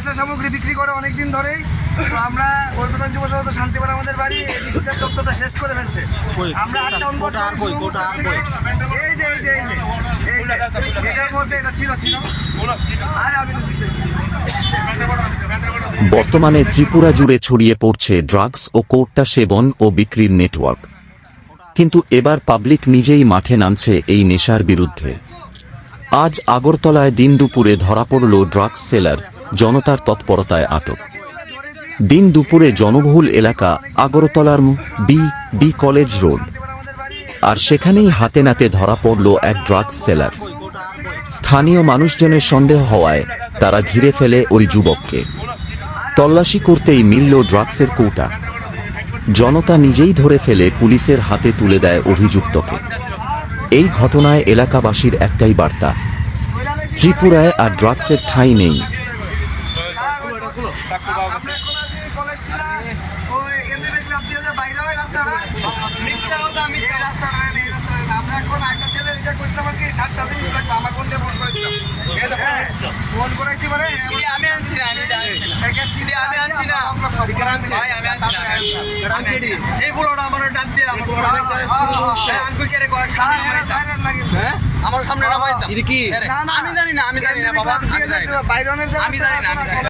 নেশা সামগ্রী বিক্রি করে অনেক দিন ধরেই। তো আমরা কলকাতা যুব সহ শান্তিপাড়া আমাদের বাড়ি চত্বরটা শেষ করে ফেলছে। আমরা আটটা অন কোটা আর কই? কোটা আর কই? এই যে এই যে এই যে এই যে এটার মধ্যে এটা ছিল ছিল। আরে আমি তো বর্তমানে ত্রিপুরা জুড়ে ছড়িয়ে পড়ছে ড্রাগস ও কোট্টা সেবন ও বিক্রির নেটওয়ার্ক। কিন্তু এবার পাবলিক নিজেই মাঠে নামছে এই নেশার বিরুদ্ধে। আজ আগরতলায় দিন দুপুরে ধরা পড়ল ড্রাগস সেলার জনতার তৎপরতায় আটক। দিন দুপুরে জনবহুল এলাকা আগরতলার বি বি কলেজ রোড। আর সেখানেই হাতে নাতে ধরা পড়ল এক ড্রাগস সেলার। স্থানীয় মানুষজনের সন্দেহ হওয়ায় তারা ঘিরে ফেলে ওই যুবককে। তল্লাশি করতেই মিলল ড্রাগসের কৌটা। জনতা নিজেই ধরে ফেলে পুলিশের হাতে তুলে দেয় অভিযুক্তকে। এই ঘটনায় এলাকাবাসীর একটাই বার্তা, ত্রিপুরায় আর ড্রাগসের ঠাঁই নেই। আপনার কোন যে কলেজটা ওই এমএমএ ক্লাব দিয়ে যে বাইরে হয় রাস্তাটা এই রাস্তাটা এই রাস্তাটা আমরা এখন একটা ছেলে রিজেক্ট করেছিলাম আর কি সাতটা জিনিস লাগবে আমার ফোন দিয়ে ফোন করেছিলাম হ্যাঁ, ফোন করেছি মানে আমি আনছি না, আমি আনছি না। আমি আনছি না। ভাই, আমি আনছি না। আমি আনছি না। এই পুরোটা আমার ডাক দিয়ে আমার পুরোটা দেখতে হবে। হ্যাঁ, কেরে? হ্যাঁ? আমার সামনে না ভাই কি আমি জানি না আমি জানি না বাবা আমি জানি না বাইরনের আমি জানি না, আমি জানি না।